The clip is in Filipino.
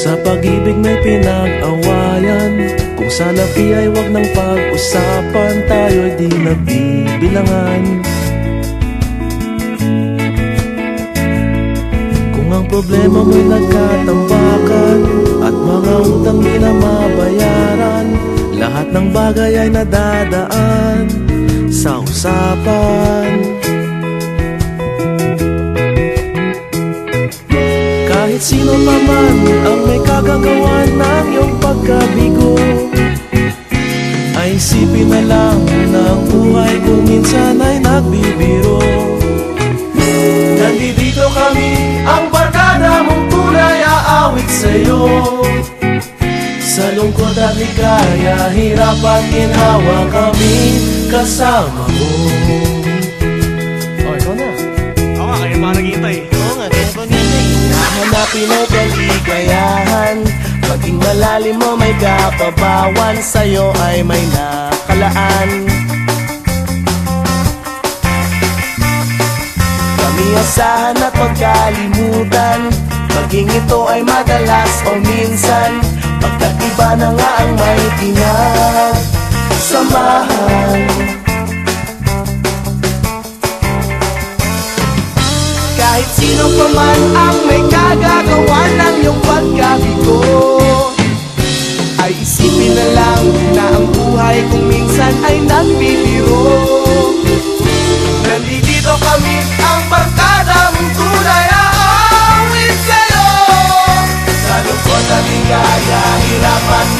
sa pag-ibig may pinag-awayan. Kung sa labi ay wag ng pag-usapan Tayo'y di nagbibilangan Kung ang problema mo'y nagkatambakan At mga utang di na mabayaran Lahat ng bagay ay nadadaan Sa usapan. Kahit sino pa man minsan ay nagbibiro. Nandito kami, ang barkada mong tunay aawit sa'yo. Sa lungkot at ligaya, hirap at ginhawa kami kasama mo. Oh, ikaw na. Oo nga, kaya Oo nga, kaya ba nito Hahanapin ay kaligayahan Maging malalim mo may kapabawan. Sa'yo ay may nakalaan Kami asahan at magkalimutan Maging ito ay madalas o minsan Pagkat iba na nga ang may pinagsamahan Kahit sino pa man ang may kagagawa ng iyong pagkabigo kagahirapan